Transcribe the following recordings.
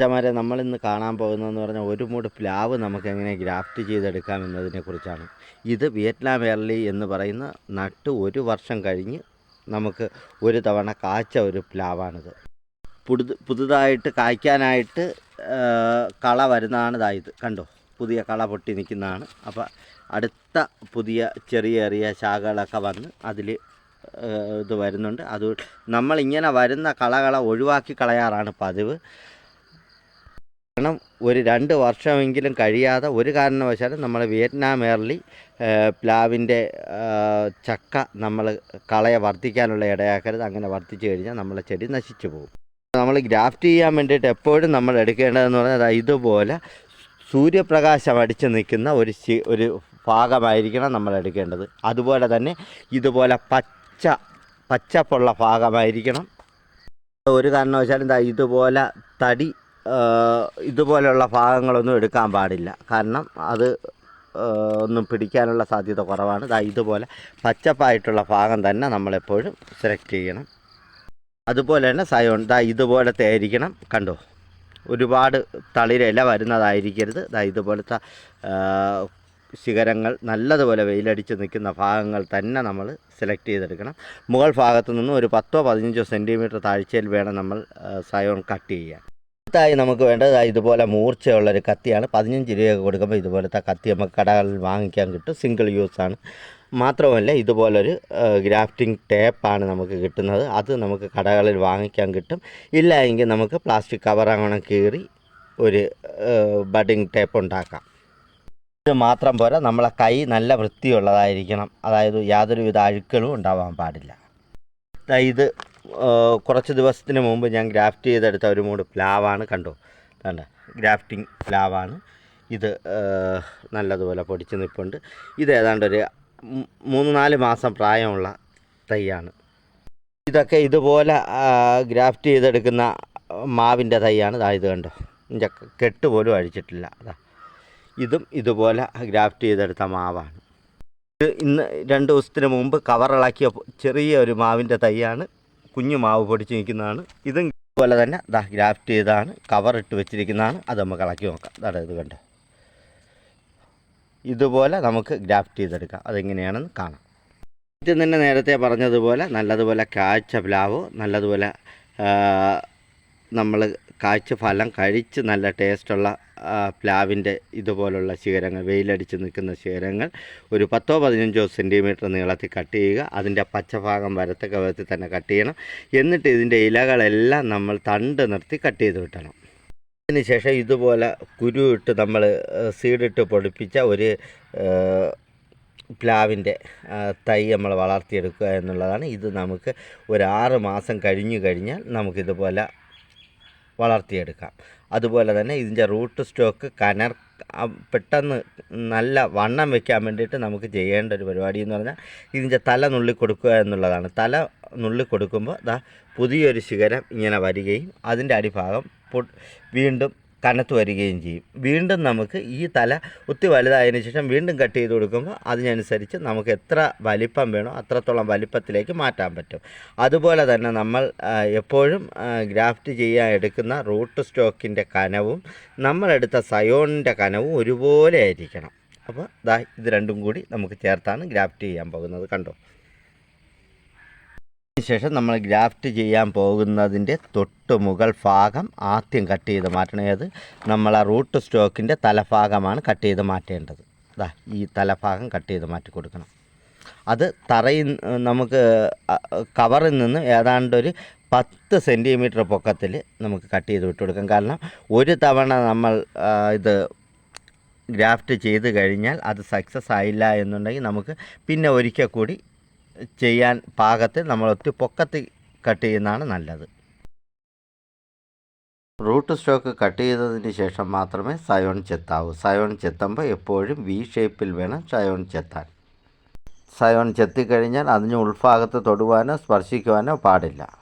അച്ഛന്മാരെ നമ്മളിന്ന് കാണാൻ പോകുന്നതെന്ന് പറഞ്ഞാൽ ഒരു മൂട് പ്ലാവ് നമുക്ക് എങ്ങനെ ഗ്രാഫ്റ്റ് ചെയ്തെടുക്കാം എന്നതിനെക്കുറിച്ചാണ്. ഇത് വിയറ്റ്നാം എർലി എന്ന് പറയുന്ന നട്ട് ഒരു വർഷം കഴിഞ്ഞ് നമുക്ക് ഒരു തവണ കാച്ച ഒരു പ്ലാവാണിത്. പുതു പുതുതായിട്ട് കായ്ക്കാനായിട്ട് കള വരുന്നതാണ് ഇതാ ഇത്. കണ്ടോ? പുതിയ കള പൊട്ടി നിൽക്കുന്നതാണ്. അപ്പോൾ അടുത്ത പുതിയ ചെറിയ ചെറിയ ശാഖകളൊക്കെ വന്ന് അതിൽ ഇത് വരുന്നുണ്ട്. അത് നമ്മളിങ്ങനെ വരുന്ന കളകളെ ഒഴിവാക്കി കളയാറാണ് പതിവ്. കാരണം ഒരു രണ്ട് വർഷമെങ്കിലും കഴിയാതെ ഒരു കാരണവശാലും നമ്മൾ വിയറ്റ്നാം എയർലി പ്ലാവിന്റെ ചക്ക നമ്മൾ കളയെ വർദ്ധിക്കാനുള്ള ഇടയാക്കരുത്. അങ്ങനെ വർദ്ധിച്ചു കഴിഞ്ഞാൽ നമ്മളെ ചെടി നശിച്ചു പോകും. നമ്മൾ ഗ്രാഫ്റ്റ് ചെയ്യാൻ വേണ്ടിയിട്ട് എപ്പോഴും നമ്മൾ എടുക്കേണ്ടതെന്ന് പറഞ്ഞാൽ ഇതുപോലെ സൂര്യപ്രകാശം അടിച്ചു നിൽക്കുന്ന ഒരു ഒരു ഭാഗമായിരിക്കണം നമ്മൾ എടുക്കേണ്ടത്. അതുപോലെ തന്നെ ഇതുപോലെ പച്ച പച്ചപ്പുള്ള ഭാഗമായിരിക്കണം. ഒരു കാരണവശാലും ഇതുപോലെ തടി ഇതുപോലെയുള്ള ഭാഗങ്ങളൊന്നും എടുക്കാൻ പാടില്ല. കാരണം അത് ഒന്നും പിടിക്കാനുള്ള സാധ്യത കുറവാണ്. ഇതാ ഇതുപോലെ പച്ചപ്പായിട്ടുള്ള ഭാഗം തന്നെ നമ്മളെപ്പോഴും സെലക്ട് ചെയ്യണം. അതുപോലെ തന്നെ സയോൺ ദാ ഇതുപോലത്തെ ആയിരിക്കണം. കണ്ടോ? ഒരുപാട് തളിരില വരുന്നതായിരിക്കരുത്. ദാ ഇതുപോലത്തെ ശിഖരങ്ങൾ നല്ലതുപോലെ വെയിലടിച്ച് നിൽക്കുന്ന ഭാഗങ്ങൾ തന്നെ നമ്മൾ സെലക്ട് ചെയ്തെടുക്കണം. മുകൾ ഭാഗത്തു നിന്നും ഒരു പത്തോ പതിനഞ്ചോ സെന്റിമീറ്റർ താഴ്ചയിൽ വേണം നമ്മൾ സയോൺ കട്ട് ചെയ്യാൻ. അടുത്തായി നമുക്ക് വേണ്ടത് ഇതുപോലെ മൂർച്ചയുള്ള ഒരു കത്തിയാണ്. പതിനഞ്ച് രൂപയൊക്കെ കൊടുക്കുമ്പോൾ ഇതുപോലത്തെ കത്തി നമുക്ക് കടകളിൽ വാങ്ങിക്കാൻ കിട്ടും. സിംഗിൾ യൂസാണ് മാത്രമല്ല ഇതുപോലൊരു ഗ്രാഫ്റ്റിംഗ് ടേപ്പാണ് നമുക്ക് കിട്ടുന്നത്. അത് നമുക്ക് കടകളിൽ വാങ്ങിക്കാൻ കിട്ടും. ഇല്ല എങ്കിൽ നമുക്ക് പ്ലാസ്റ്റിക് കവർ അങ്ങനെ കീറി ഒരു ബഡിങ് ടേപ്പ് ഉണ്ടാക്കാം. ഇത് മാത്രം പോരാ നമ്മളെ കൈ നല്ല വൃത്തിയുള്ളതായിരിക്കണം. അതായത് യാതൊരുവിധ അഴുക്കളും ഉണ്ടാവാൻ പാടില്ല. ഇത് കുറച്ച് ദിവസത്തിന് മുമ്പ് ഞാൻ ഗ്രാഫ്റ്റ് ചെയ്തെടുത്ത ഒരു മൂട് പ്ലാവാണ് കണ്ടോ? കണ്ട? ഗ്രാഫ്റ്റിംഗ് പ്ലാവാണ്. ഇത് നല്ലതുപോലെ പൊടിച്ച് നിൽപ്പുണ്ട് ഇത് ഏതാണ്ട് ഒരു മൂന്ന് നാല് മാസം പ്രായമുള്ള തൈയാണ്. ഇതൊക്കെ ഇതുപോലെ ഗ്രാഫ്റ്റ് ചെയ്തെടുക്കുന്ന മാവിന്റെ തൈയാണ്. ഇതാ ഇത് കണ്ടോ? ഇതിന്റെ കെട്ട് പോലും അഴിച്ചിട്ടില്ല. അതാ ഇതും ഇതുപോലെ ഗ്രാഫ്റ്റ് ചെയ്തെടുത്ത മാവാണ്. ഇത് ഇന്ന് രണ്ട് ദിവസത്തിന് മുമ്പ് കവറിളക്കിയ ചെറിയ ഒരു മാവിന്റെ തൈയാണ്. കുഞ്ഞു മാവ് പൊടിച്ച് നിൽക്കുന്നതാണ്. ഇതും ഇതുപോലെ തന്നെ ദാ ഗ്രാഫ്റ്റ് ചെയ്താണ് കവർ ഇട്ട് വെച്ചിരിക്കുന്നതാണ്. അത് നമുക്ക് ഇളക്കി നോക്കാം. അതാണ് ഇത് കണ്ട്. ഇതുപോലെ നമുക്ക് ഗ്രാഫ്റ്റ് ചെയ്തെടുക്കാം. അതെങ്ങനെയാണെന്ന് കാണാം. ഇത് തന്നെ നേരത്തെ പറഞ്ഞതുപോലെ നല്ലതുപോലെ കാഴ്ച പ്ലാവ് നല്ലതുപോലെ നമ്മൾ കാഴ്ച ഫലം കഴിച്ച് നല്ല ടേസ്റ്റുള്ള പ്ലാവിന്റെ ഇതുപോലുള്ള ശിഖരങ്ങൾ വെയിലടിച്ച് നിൽക്കുന്ന ശിഖരങ്ങൾ ഒരു പത്തോ പതിനഞ്ചോ സെന്റിമീറ്റർ നീളത്തിൽ കട്ട് ചെയ്യുക. അതിന്റെ പച്ചഭാഗം വരത്തക്ക വിധത്തിൽ തന്നെ കട്ട് ചെയ്യണം. എന്നിട്ട് ഇതിന്റെ ഇലകളെല്ലാം നമ്മൾ തണ്ട് നിർത്തി കട്ട് ചെയ്ത് വിട്ടണം. അതിനുശേഷം ഇതുപോലെ കുരു ഇട്ട് നമ്മൾ സീഡിട്ട് പൊടിപ്പിച്ച ഒരു പ്ലാവിന്റെ തൈ നമ്മൾ വളർത്തിയെടുക്കുക എന്നുള്ളതാണ്. ഇത് നമുക്ക് ഒരു ആറ് മാസം കഴിഞ്ഞു കഴിഞ്ഞാൽ നമുക്കിതുപോലെ വളർത്തിയെടുക്കാം. അതുപോലെ തന്നെ ഇതിന്റെ റൂട്ട് സ്റ്റോക്ക് കനർ പെട്ടെന്ന് നല്ല വണ്ണം വെക്കാൻ വേണ്ടിയിട്ട് നമുക്ക് ചെയ്യേണ്ട ഒരു പരിപാടി എന്ന് പറഞ്ഞാൽ ഇതിന്റെ തല നുള്ളി കൊടുക്കുക എന്നുള്ളതാണ്. തല നുള്ളി കൊടുക്കുമ്പോൾ ദാ പുതിയൊരു ശിഖരം ഇങ്ങനെ വരികയും അതിന്റെ അടിഭാഗം വീണ്ടും കനത്ത് വരികയും ചെയ്യും. വീണ്ടും നമുക്ക് ഈ തല ഒത്തിരി വലുതായതിനു ശേഷം വീണ്ടും കട്ട് ചെയ്ത് കൊടുക്കുമ്പോൾ അതിനനുസരിച്ച് നമുക്ക് എത്ര വലിപ്പം വേണോ അത്രത്തോളം വലിപ്പത്തിലേക്ക് മാറ്റാൻ പറ്റും. അതുപോലെ തന്നെ നമ്മൾ എപ്പോഴും ഗ്രാഫ്റ്റ് ചെയ്യാൻ എടുക്കുന്ന റൂട്ട് സ്റ്റോക്കിന്റെ കനവും നമ്മളെടുത്ത സയോണിന്റെ കനവും ഒരുപോലെ ആയിരിക്കണം. അപ്പോൾ ദാ ഇത് രണ്ടും കൂടി നമുക്ക് ചേർത്താണ് ഗ്രാഫ്റ്റ് ചെയ്യാൻ പോകുന്നത്. കണ്ടോ? ശേഷം നമ്മൾ ഗ്രാഫ്റ്റ് ചെയ്യാൻ പോകുന്നതിന്റെ തൊട്ട് മുകൾ ഭാഗം ആദ്യം കട്ട് ചെയ്ത് മാറ്റണേത് നമ്മൾ ആ റൂട്ട് സ്റ്റോക്കിന്റെ തലഭാഗമാണ് കട്ട് ചെയ്ത് മാറ്റേണ്ടത്. ദാ ഈ തലഭാഗം കട്ട് ചെയ്ത് മാറ്റി കൊടുക്കണം. അത് തറയിൽ നമുക്ക് കവറിൽ നിന്ന് ഏതാണ്ട് ഒരു പത്ത് സെന്റിമീറ്റർ പൊക്കത്തിൽ നമുക്ക് കട്ട് ചെയ്ത് വിട്ട് കൊടുക്കാം. കാരണം ഒരു തവണ നമ്മൾ ഇത് ഗ്രാഫ്റ്റ് ചെയ്ത് കഴിഞ്ഞാൽ അത് സക്സസ് ആയില്ല എന്നുണ്ടെങ്കിൽ നമുക്ക് പിന്നെ ഒരിക്കൽ കൂടി ചെയ്യാൻ പാകത്തിൽ നമ്മൾ ഒത്തിരി പൊക്കത്തിൽ കട്ട് ചെയ്യുന്നതാണ് നല്ലത്. റൂട്ട് സ്റ്റോക്ക് കട്ട് ചെയ്തതിന് ശേഷം മാത്രമേ സയോൺ ചെത്താവൂ. സയോൺ ചെത്തുമ്പോൾ എപ്പോഴും വി ഷേപ്പിൽ വേണം സയോൺ ചെത്താൻ. സയോൺ ചെത്തിക്കഴിഞ്ഞാൽ അതിന് ഉൾഭാഗത്ത് തൊടുവാനോ സ്പർശിക്കുവാനോ പാടില്ല.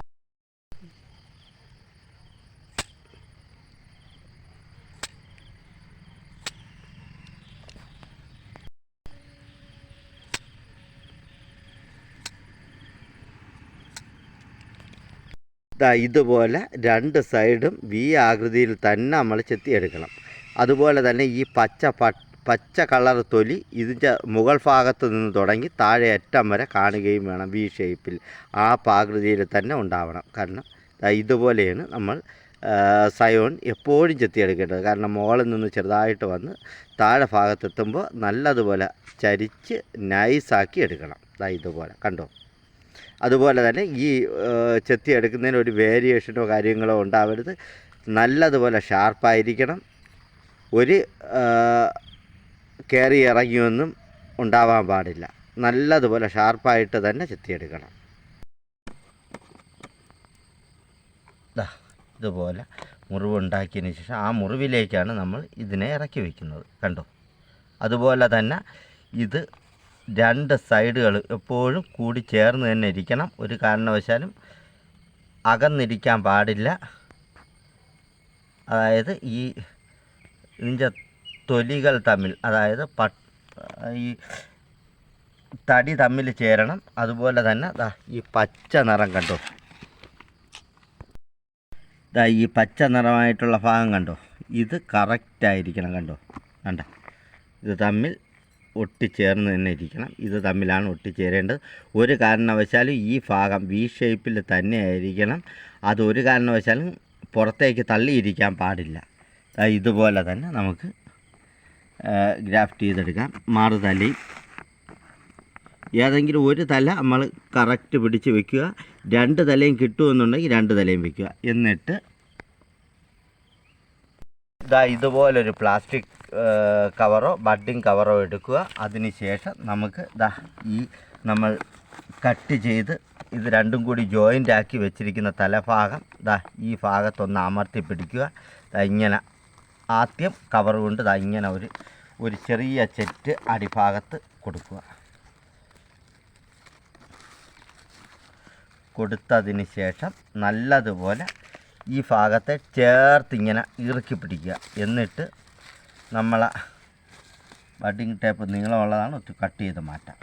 ദാ ഇതുപോലെ രണ്ട് സൈഡും വി ആകൃതിയിൽ തന്നെ നമ്മൾ ചെത്തിയെടുക്കണം. അതുപോലെ തന്നെ ഈ പച്ച പച്ച കളർ തൊലി ഇതിന്റെ മുകൾ ഭാഗത്ത് നിന്ന് തുടങ്ങി താഴെ അറ്റം വരെ കാണുകയും വേണം വി ഷേപ്പിൽ. ആ പാകൃതിയിൽ തന്നെ ഉണ്ടാവണം. കാരണം ഇതുപോലെയാണ് നമ്മൾ സയോൺ എപ്പോഴും ചെത്തിയെടുക്കേണ്ടത്. കാരണം മുകളിൽ നിന്ന് ചെറുതായിട്ട് വന്ന് താഴെ ഭാഗത്തെത്തുമ്പോൾ നല്ലതുപോലെ ചരിച്ച് നൈസാക്കി എടുക്കണം. ഇതുപോലെ. കണ്ടോ? അതുപോലെ തന്നെ ഈ ചെത്തി എടുക്കുന്നതിന് ഒരു വേരിയേഷനോ കാര്യങ്ങളോ ഉണ്ടാവരുത്. നല്ലതുപോലെ ഷാർപ്പായിരിക്കണം ഒരു കയറി ഇറങ്ങിയൊന്നും ഉണ്ടാവാൻ പാടില്ല. നല്ലതുപോലെ ഷാർപ്പായിട്ട് തന്നെ ചെത്തിയെടുക്കണം ഇതുപോലെ മുറിവുണ്ടാക്കിയതിന് ശേഷം ആ മുറിവിലേക്കാണ് നമ്മൾ ഇതിനെ ഇറക്കി വയ്ക്കുന്നത് കണ്ടോ? അതുപോലെ തന്നെ ഇത് രണ്ട് സൈഡുകൾ എപ്പോഴും കൂടി ചേർന്ന് തന്നെ ഇരിക്കണം. ഒരു കാരണവശാലും അകന്നിരിക്കാൻ പാടില്ല. അതായത് ഈ ഇതിന്റെ തൊലികൾ തമ്മിൽ അതായത് പ ഈ തടി തമ്മിൽ ചേരണം. അതുപോലെ തന്നെ ഈ പച്ച നിറം കണ്ടോ? ദാ ഈ പച്ച നിറമായിട്ടുള്ള ഭാഗം കണ്ടോ? ഇത് കറക്റ്റായിരിക്കണം കണ്ടോ? കണ്ട? ഇത് തമ്മിൽ ഒട്ടിച്ചേർന്ന് തന്നെ ഇരിക്കണം ഇത് തമ്മിലാണ് ഒട്ടിച്ചേരേണ്ടത്. ഒരു കാരണവശാലും ഈ ഭാഗം വി ഷേപ്പിൽ തന്നെ ആയിരിക്കണം അതൊരു കാരണവശാലും പുറത്തേക്ക് തള്ളിയിരിക്കാൻ പാടില്ല. ഇതുപോലെ തന്നെ നമുക്ക് ഗ്രാഫ്റ്റ് ചെയ്തെടുക്കാം. മാറുതലയും ഏതെങ്കിലും ഒരു തല നമ്മൾ കറക്റ്റ് പിടിച്ച് വെക്കുക. രണ്ട് തലയും കിട്ടുമെന്നുണ്ടെങ്കിൽ രണ്ട് തലയും വെക്കുക. എന്നിട്ട് ഇതാ ഇതുപോലൊരു പ്ലാസ്റ്റിക് കവറോ ബഡ്ഡിങ് കവറോ എടുക്കുക. അതിന് ശേഷം നമുക്ക് ദാ ഈ നമ്മൾ കട്ട് ചെയ്ത് ഇത് രണ്ടും കൂടി ജോയിന്റ് ആക്കി വെച്ചിരിക്കുന്ന തലഭാഗം ദാ ഈ ഭാഗത്തൊന്ന് അമർത്തി പിടിക്കുക. ദാ ഇങ്ങനെ ആദ്യം കവർ കൊണ്ട് ദാ ഇങ്ങനെ ഒരു ഒരു ചെറിയ ചെറ്റ് അടിഭാഗത്ത് കൊടുക്കുക. കൊടുത്തതിന് ശേഷം നല്ലതുപോലെ ഈ ഭാഗത്തെ ചേർത്ത് ഇങ്ങനെ ഇറുക്കി പിടിക്കുക. എന്നിട്ട് നമ്മൾ ബഡിങ് ടേപ്പ് നീളമുള്ളതാണ് ഒത്തിരി കട്ട് ചെയ്ത് മാറ്റാം.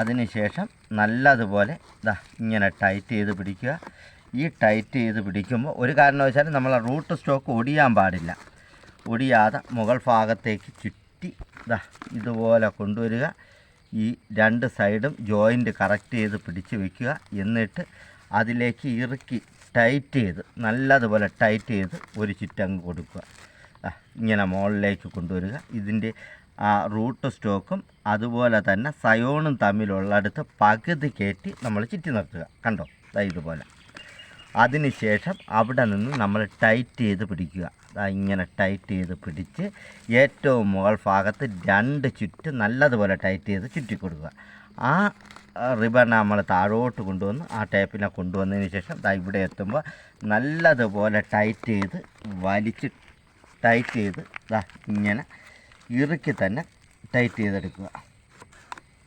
അതിനുശേഷം നല്ലതുപോലെ ഇതാ ഇങ്ങനെ ടൈറ്റ് ചെയ്ത് പിടിക്കുക. ഈ ടൈറ്റ് ചെയ്ത് പിടിക്കുമ്പോൾ ഒരു കാരണവശാലും നമ്മളെ റൂട്ട് സ്റ്റോക്ക് ഒടിയാൻ പാടില്ല. ഒടിയാതെ മുകൾ ഭാഗത്തേക്ക് ചുറ്റി ഇതാ ഇതുപോലെ കൊണ്ടുവരിക. ഈ രണ്ട് സൈഡും ജോയിന്റ് കറക്റ്റ് ചെയ്ത് പിടിച്ച് വയ്ക്കുക എന്നിട്ട് അതിലേക്ക് ഇറുക്കി ടൈറ്റ് ചെയ്ത് നല്ലതുപോലെ ടൈറ്റ് ചെയ്ത് ഒരു ചിറ്റങ്ങ് കൊടുക്കുക. ഇങ്ങനെ മുകളിലേക്ക് കൊണ്ടുവരിക. ഇതിന്റെ ആ റൂട്ട് സ്റ്റോക്കും അതുപോലെ തന്നെ സയോണും തമ്മിലുള്ളടുത്ത് പകുതി കയറ്റി നമ്മൾ ചുറ്റി നിർത്തുക. കണ്ടോ? ഇതുപോലെ. അതിനുശേഷം അവിടെ നിന്ന് നമ്മൾ ടൈറ്റ് ചെയ്ത് പിടിക്കുക. ഇങ്ങനെ ടൈറ്റ് ചെയ്ത് പിടിച്ച് ഏറ്റവും മുകൾ ഭാഗത്ത് രണ്ട് ചുറ്റ് നല്ലതുപോലെ ടൈറ്റ് ചെയ്ത് ചുറ്റി കൊടുക്കുക. ആ റിബൺ നമ്മൾ താഴോട്ട് കൊണ്ടുവന്ന് ആ ടേപ്പിനെ കൊണ്ടുവന്നതിന് ശേഷം ദാ ഇവിടെ എത്തുമ്പോൾ നല്ലതുപോലെ ടൈറ്റ് ചെയ്ത് വലിച്ച് ടൈറ്റ് ചെയ്ത് ദാ ഇങ്ങനെ ഇറുക്കി തന്നെ ടൈറ്റ് ചെയ്തെടുക്കുക.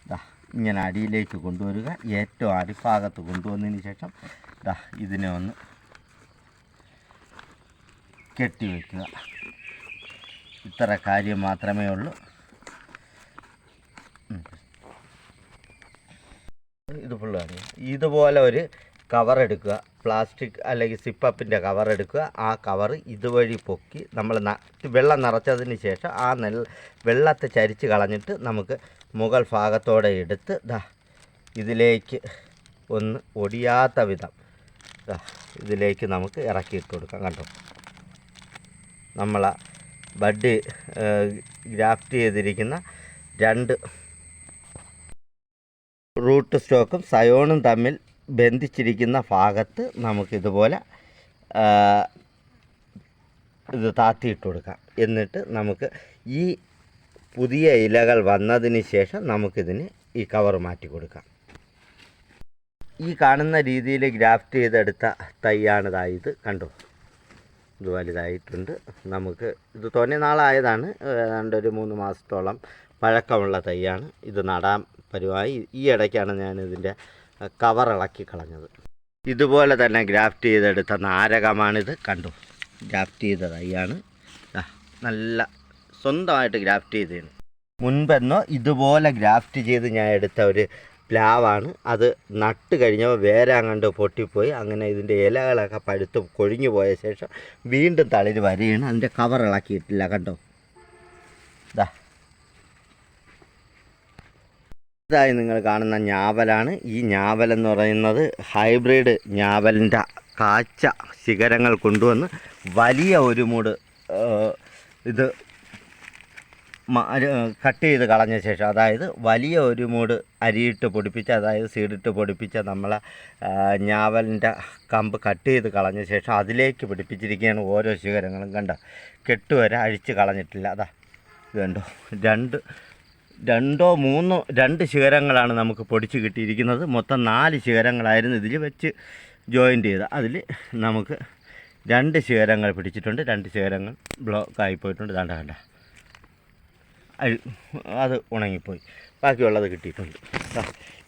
ദാ ഇങ്ങനെ അടിയിലേക്ക് കൊണ്ടുവരിക. ഏറ്റവും അടിഭാഗത്ത് കൊണ്ടുവന്നതിന് ശേഷം ദാ ഇതിനെ ഒന്ന് കെട്ടിവെക്കുക ഇത്ര കാര്യം മാത്രമേ ഉള്ളൂ. ആണ് ഇതുപോലെ ഒരു കവർ എടുക്കുക. പ്ലാസ്റ്റിക് അല്ലെങ്കിൽ സിപ്പപ്പിന്റെ കവർ എടുക്കുക. ആ കവർ ഇതുവഴി പൊക്കി നമ്മൾ വെള്ളം നിറച്ചതിന് ശേഷം ആ നെൽ വെള്ളത്തെ ചരിച്ച് കളഞ്ഞിട്ട് നമുക്ക് മുകൾ ഭാഗത്തോടെ എടുത്ത് ദാ ഇതിലേക്ക് ഒന്ന് ഒടിയാത്ത വിധം ഇതിലേക്ക് നമുക്ക് ഇറക്കിയിട്ട് കൊടുക്കാം. കണ്ടോ? നമ്മൾ ബഡ് ഗ്രാഫ്റ്റ് ചെയ്തിരിക്കുന്ന രണ്ട് റൂട്ട് സ്റ്റോക്കും സയോണും തമ്മിൽ ബന്ധിച്ചിരിക്കുന്ന ഭാഗത്ത് നമുക്കിതുപോലെ ഇത് താത്തിയിട്ട് കൊടുക്കാം. എന്നിട്ട് നമുക്ക് ഈ പുതിയ ഇലകൾ വന്നതിന് ശേഷം നമുക്കിതിന് ഈ കവർ മാറ്റി കൊടുക്കാം. ഈ കാണുന്ന രീതിയിൽ ഗ്രാഫ്റ്റ് ചെയ്തെടുത്ത തൈയാണിതായത് കണ്ടു? ഇത് വലുതായിട്ടുണ്ട്. നമുക്ക് ഇത് തോന്നെ നാളായതാണ്. ഏതാണ്ട് ഒരു മൂന്ന് മാസത്തോളം പഴക്കമുള്ള തൈയാണ്. ഇത് നടാൻ പരുവായി ഈ ഇടയ്ക്കാണ് ഞാൻ ഇതിന്റെ കവർ ഇളക്കി കളഞ്ഞത്. ഇതുപോലെ തന്നെ ഗ്രാഫ്റ്റ് ചെയ്തെടുത്ത നാരകമാണിത്. കണ്ടു? ഗ്രാഫ്റ്റ് ചെയ്ത തൈയാണ്. നല്ല സ്വന്തമായിട്ട് ഗ്രാഫ്റ്റ് ചെയ്തതാണ് മുൻപെന്നോ ഇതുപോലെ ഗ്രാഫ്റ്റ് ചെയ്ത് ഞാൻ എടുത്ത ഒരു പ്ലാവാണ്. അത് നട്ട് കഴിഞ്ഞപ്പോൾ വേറെ അങ്ങോട്ട് പൊട്ടിപ്പോയി. അങ്ങനെ ഇതിന്റെ ഇലകളൊക്കെ പഴുത്ത് കൊഴിഞ്ഞു പോയ ശേഷം വീണ്ടും തളിര് വരികയാണ്. അതിന്റെ കവർ ഇളക്കിയിട്ടില്ല കണ്ടോ ഇതാ ഇതായി നിങ്ങൾ കാണുന്ന ഞാവലാണ്. ഈ ഞാവൽ എന്ന് പറയുന്നത് ഹൈബ്രിഡ് ഞാവലിന്റെ കാച്ച ശിഖരങ്ങൾ കൊണ്ടുവന്ന് വലിയ ഒരു മൂട് ഇത് കട്ട് ചെയ്ത് കളഞ്ഞ ശേഷം അതായത് വലിയ ഒരു മൂട് അരിയിട്ട് പൊടിപ്പിച്ച് അതായത് സീഡിട്ട് പൊടിപ്പിച്ച നമ്മളെ ഞാവലിന്റെ കമ്പ് കട്ട് ചെയ്ത് കളഞ്ഞ ശേഷം അതിലേക്ക് പിടിപ്പിച്ചിരിക്കുകയാണ് ഓരോ ശിഖരങ്ങളും. കണ്ട? കെട്ടുവരെ അഴിച്ച് കളഞ്ഞിട്ടില്ല. അതാ ഇത് കണ്ടോ? രണ്ട് രണ്ടോ മൂന്നോ രണ്ട് ശിഖരങ്ങളാണ് നമുക്ക് പൊടിച്ച് കിട്ടിയിരിക്കുന്നത്. മൊത്തം നാല് ശിഖരങ്ങളായിരുന്നു ഇതിൽ വെച്ച് ജോയിന്റ് ചെയ്ത്. അതിൽ നമുക്ക് രണ്ട് ശിഖരങ്ങൾ പിടിച്ചിട്ടുണ്ട്. രണ്ട് ശിഖരങ്ങൾ ബ്ലോക്ക് ആയിപ്പോയിട്ടുണ്ട് ദാണ്ട കണ്ട അഴി അത് ഉണങ്ങിപ്പോയി. ബാക്കിയുള്ളത് കിട്ടിയിട്ടുണ്ട്.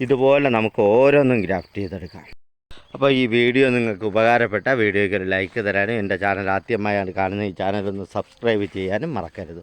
ഇതുപോലെ നമുക്ക് ഓരോന്നും ഗ്രാഫ്റ്റ് ചെയ്തെടുക്കാം. അപ്പോൾ ഈ വീഡിയോ നിങ്ങൾക്ക് ഉപകാരപ്പെട്ട വീഡിയോയ്ക്ക് ഒരു ലൈക്ക് തരാനും എന്റെ ചാനൽ ആദ്യമായാണ് കാണുന്ന ഈ ചാനലൊന്ന് സബ്സ്ക്രൈബ് ചെയ്യാനും മറക്കരുത്.